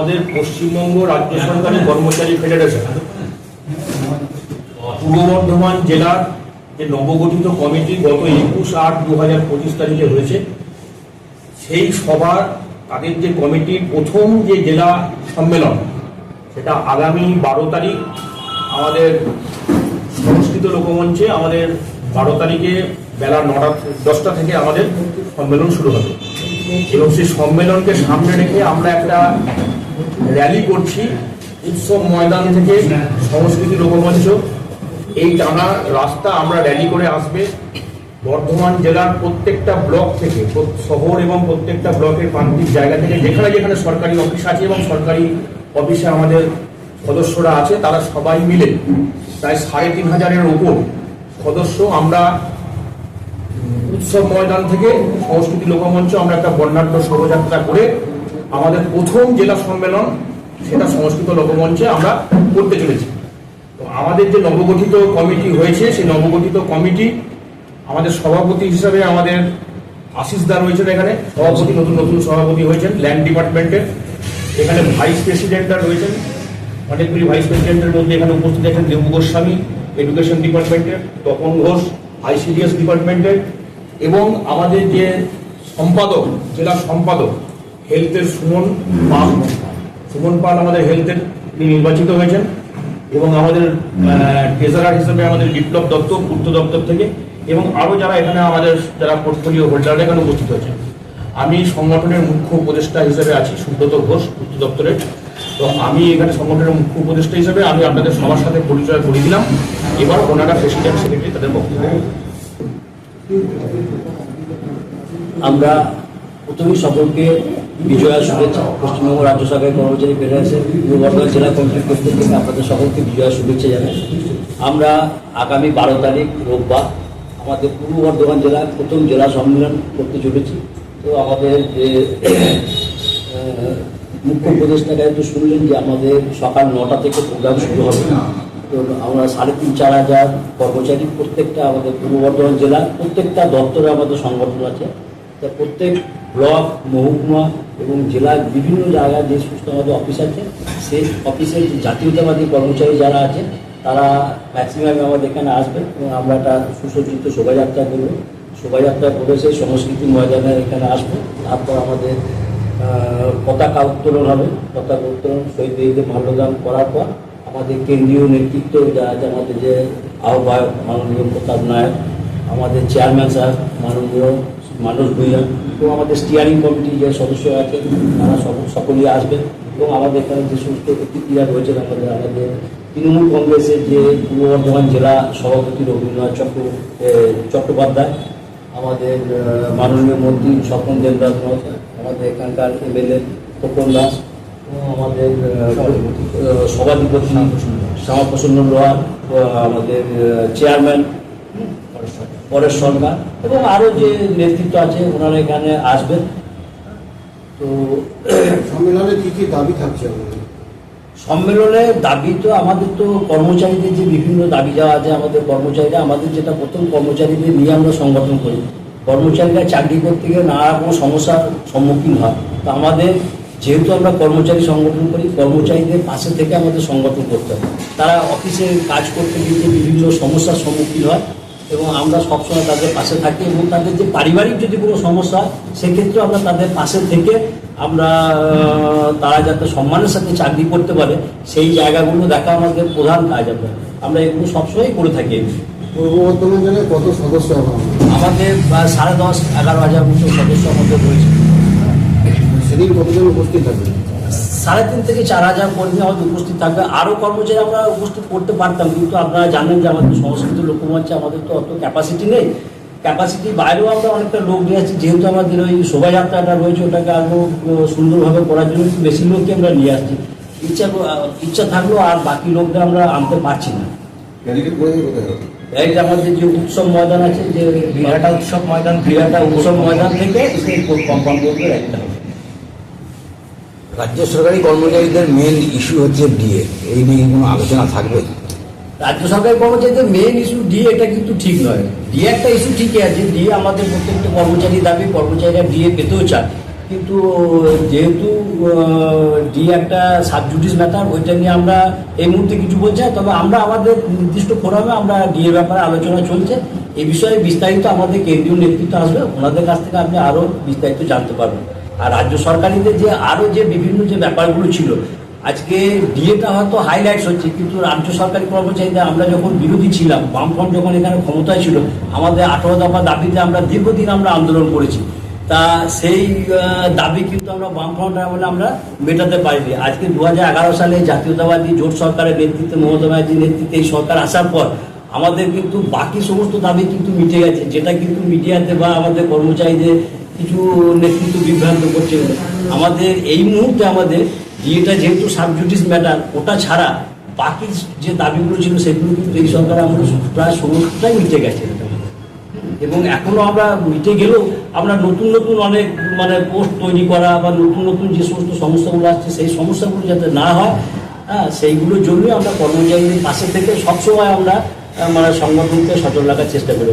আমাদের পশ্চিমবঙ্গ রাজ্য সরকারি কর্মচারী ফেডারেশন, পূর্ব বর্ধমান জেলার যে নবগঠিত কমিটি গত একুশ আট দু হাজার পঁচিশ তারিখে হয়েছে, সেই সভার তাদের যে কমিটির প্রথম যে জেলা সম্মেলন, সেটা আগামী বারো তারিখ আমাদের সংস্কৃত লোকমঞ্চে আমাদের বারো তারিখে বেলা নটা দশটা থেকে আমাদের সম্মেলন শুরু হবে। এবং সেই সম্মেলনকে সামনে রেখে আমরা একটা র্যালি করছি। উৎসব ময়দান থেকে সংস্কৃতি লোকমঞ্চ। এই টানা রাস্তা আমরা র্যালি করে আসবে। বর্ধমান জেলার প্রত্যেকটা ব্লক থেকে, শহর এবং প্রত্যেকটা ব্লকের প্রান্তিক জায়গা থেকে, যেখানে যেখানে সরকারি অফিস আছে এবং সরকারি অফিসে আমাদের সদস্যরা আছে, তারা সবাই মিলে প্রায় সাড়ে তিন হাজারের উপর সদস্য আমরা উৎসব ময়দান থেকে সংস্কৃতি লোকমঞ্চ আমরা একটা বর্ণাঢ্য শোভাযাত্রা করে আমাদের প্রথম জেলা সম্মেলন সেটা সংস্কৃত লোকমঞ্চে আমরা করতে চলেছি। তো আমাদের যে নবগঠিত কমিটি হয়েছে, সেই নবগঠিত কমিটি আমাদের সভাপতি হিসাবে আমাদের আশিস দা রয়েছেন এখানে, সভাপতি, নতুন নতুন সভাপতি হয়েছেন ল্যান্ড ডিপার্টমেন্টের। এখানে ভাইস প্রেসিডেন্টরা রয়েছেন, অনেকগুলি ভাইস প্রেসিডেন্টের মধ্যে এখানে উপস্থিত আছেন দেবু গোস্বামী, এডুকেশন ডিপার্টমেন্টের, তপন ঘোষ, আইসিডিএস ডিপার্টমেন্টের এবং আমাদের যে সম্পাদক, জেলা সম্পাদক, হেলথের সুমন পাল সুমন পাল আমাদের হেলথের নির্বাচিত হয়েছেন এবং আমাদের ট্রেজারার হিসেবে আমাদের বিপ্লব দত্ত পূর্ত দপ্তর থেকে এবং আরও যারা এখানে আমাদের যারা পোর্টফোলিও হোল্ডার এখানে উপস্থিত হয়েছেন। আমি সংগঠনের মুখ্য উপদেষ্টা হিসেবে আছি, সুব্রত ঘোষ পূর্ত দপ্তরের। তো আমি এখানে সংগঠনের মুখ্য উপদেষ্টা হিসেবে আমি আপনাদের সবার সাথে পরিচয় করে দিলাম। এবার ওনারা প্রেসিডেন্ট সেক্রেটারি তাদের বক্তব্য। আমরা প্রথমেই সকলকে বিজয়া শুভেচ্ছা। পশ্চিমবঙ্গ রাজ্য সরকারের কর্মচারী ফেডারেশন পূর্ব বর্ধমান জেলা কমিটির পক্ষ থেকে আপনাদের সকলকে বিজয়া শুভেচ্ছা জানাই। আমরা আগামী বারো তারিখ রোববার আমাদের পূর্ব বর্ধমান জেলার প্রথম জেলা সম্মেলন করতে চলেছি। তো আমাদের যে মুখ্য উপদেষ্টাকে তো শুনলেন যে আমাদের সকাল নটা থেকে প্রোগ্রাম শুরু হবে। আমরা সাড়ে তিন, চার হাজার কর্মচারী প্রত্যেকটা আমাদের পূর্ব বর্ধমান জেলার প্রত্যেকটা দপ্তরে আমাদের সংগঠন আছে। তা প্রত্যেক ব্লক, মহকুমা এবং জেলার বিভিন্ন জায়গায় যে সমস্ত আমাদের অফিস আছে সেই অফিসের জাতীয়তাবাদী কর্মচারী যারা আছে তারা ম্যাক্সিমাম আমাদের এখানে আসবে এবং আমরা একটা সুসজ্জিত শোভাযাত্রা করব। শোভাযাত্রা করে সেই সংস্কৃতি ময়দানে এখানে আসব। তারপর আমাদের পতাকা উত্তোলন হবে। পতাকা উত্তোলন, শহীদ মাল্যদান করার পর আমাদের কেন্দ্রীয় নেতৃত্ব যা আছে, আমাদের যে আহ্বায়ক মাননীয় প্রতাপ নায়ক, আমাদের চেয়ারম্যান সাহেব, মাননীয় মানুষ ভূঁইয়া, এবং আমাদের স্টিয়ারিং কমিটি যে সদস্য আছে, তারা সক- সকলেই আসবেন এবং আমাদের এখানে যে সমস্ত অতিথিরা রয়েছেন, আমাদের আমাদের তৃণমূল কংগ্রেসের যে পূর্ব বর্ধমান জেলা সভাপতি রবীন্দ্রনাথ চক্র চট্টোপাধ্যায়, আমাদের মাননীয় মন্ত্রী স্বপন দেবদাস আমাদের এখানকার এমএলএ তপন দাস আমাদের সভাধিপতি শ্যামাপ্রসন্ন লোহার আমাদের চেয়ারম্যান পরেশ সরকার এবং আরও যে নেতৃত্ব আছে ওনারা এখানে আসবেন। তো সম্মেলনে কি কি দাবি থাকছে সম্মেলনে দাবি তো আমাদের তো কর্মচারীদের যে বিভিন্ন দাবি যাওয়া আছে আমাদের কর্মচারীরা আমাদের যেটা প্রথম কর্মচারীদের নিয়ে আমরা সংগঠন করি। কর্মচারীরা চাকরি করতে গিয়ে নানা রকম সমস্যার সম্মুখীন হয়। তো আমাদের যেহেতু আমরা কর্মচারী সংগঠন করি কর্মচারীদের পাশে থেকে আমাদের সংগঠন করতে হয়। তারা অফিসে কাজ করতে গিয়ে বিভিন্ন সমস্যার সম্মুখীন হয় এবং আমরা সবসময় তাদের পাশে থাকি এবং তাদের যে পারিবারিক যদি কোনো সমস্যা হয় সেক্ষেত্রে আমরা তাদের পাশে থেকে আমরা তারা যাতে সম্মানের সাথে চাকরি করতে পারে সেই জায়গাগুলো দেখা আমাদের প্রধান কাজ আমরা। আমরা এগুলো সবসময় করে থাকি। পূর্ব বর্ধমান জেলায় কত সদস্য আমাদের সাড়ে দশ এগারো হাজার মতো সদস্য আমাদের রয়েছে। সেদিন কতজন উপস্থিত থাকবে? সাড়ে তিন থেকে চার হাজার কর্মী হয়তো উপস্থিত থাকবে। আরও কর্মচারী আমরা উপস্থিত করতে পারতাম কিন্তু আপনারা জানেন যে আমাদের সংস্কৃত লোকমঞ্চে আমাদের তো অত ক্যাপাসিটি নেই। ক্যাপাসিটির বাইরেও আমরা অনেকটা লোক নিয়ে আসছি যেহেতু আমাদের ওই শোভাযাত্রাটা রয়েছে ওটাকে আরও সুন্দরভাবে করার জন্য একটু বেশি লোককে আমরা নিয়ে আসছি। ইচ্ছা ইচ্ছা থাকলেও আর বাকি লোকদের আমরা আনতে পারছি না। এই আমাদের যে উৎসব ময়দান আছে যে বিহাটা উৎসব ময়দান বিহাটা উৎসব ময়দান থেকে সেই কম্পাউন্ড একটা হবে। রাজ্য সরকারি কর্মচারীদের মেন ইস্যু হচ্ছে ডিএ এই নিয়ে কোনো আলোচনা থাকবে? রাজ্য সরকারি কর্মচারীদের মেন ইস্যু ডিএ এটা কিন্তু ঠিক নয়। ডিএ একটা ইস্যু ঠিকই আছে। ডিএ আমাদের প্রত্যেকটা কর্মচারী দাবি, কর্মচারীরা ডিএ পেতেও চায়। কিন্তু যেহেতু ডি একটা সাবজুডিস ম্যাটার ওইটা নিয়ে আমরা এই মুহূর্তে কিছু বলছি তবে আমরা আমাদের নির্দিষ্ট ফোরামে আমরা ডি এর ব্যাপারে আলোচনা চলছে। এই বিষয়ে বিস্তারিত আমাদের কেন্দ্রীয় নেতৃত্ব আসবে। ওনাদের কাছ থেকে আপনি আরও বিস্তারিত জানতে পারবেন। আর রাজ্য সরকারিদের যে আরও যে বিভিন্ন যে ব্যাপারগুলো ছিল, আজকে ডিএটা হয়তো হাইলাইটস হচ্ছে, কিন্তু রাজ্য সরকারি কর্মচারীদের আমরা যখন বিরোধী ছিলাম, বামফ্রন্ট যখন এখানে ক্ষমতায় ছিল, আমাদের আঠারো দফা দাবিতে আমরা দীর্ঘদিন আমরা আন্দোলন করেছি। তা সেই দাবি কিন্তু আমরা বামফ্রন্ট আমলে আমরা মেটাতে পারিনি। আজকে দু হাজার এগারো সালে জাতীয়তাবাদী জোট সরকারের নেতৃত্বে, মমতা ব্যানার্জির নেতৃত্বে এই সরকার আসার পর আমাদের কিন্তু বাকি সমস্ত দাবি কিন্তু মিটে গেছে, যেটা কিন্তু মিডিয়াতে বা আমাদের কর্মচারীদের কিছু নেতৃত্ব বিভ্রান্ত করছে আমাদের এই মুহূর্তে আমাদের ডিএটা যেহেতু সাবজুডিস ম্যাটার ওটা ছাড়া বাকি যে দাবিগুলো ছিল সেগুলো কিন্তু এই সরকার আমাদের প্রায় সমস্তটাই মিটে গেছে এবং এখনও আমরা মিটে গেলেও আমরা নতুন নতুন অনেক মানে পোস্ট তৈরি করা বা নতুন নতুন যে সমস্ত সমস্যাগুলো আসছে, সেই সমস্যাগুলো যাতে না হয় হ্যাঁ সেইগুলোর জন্যই আমরা কর্মচারীদের পাশে থেকে সবসময় আমরা মানে সংগঠনকে সচল রাখার চেষ্টা করে?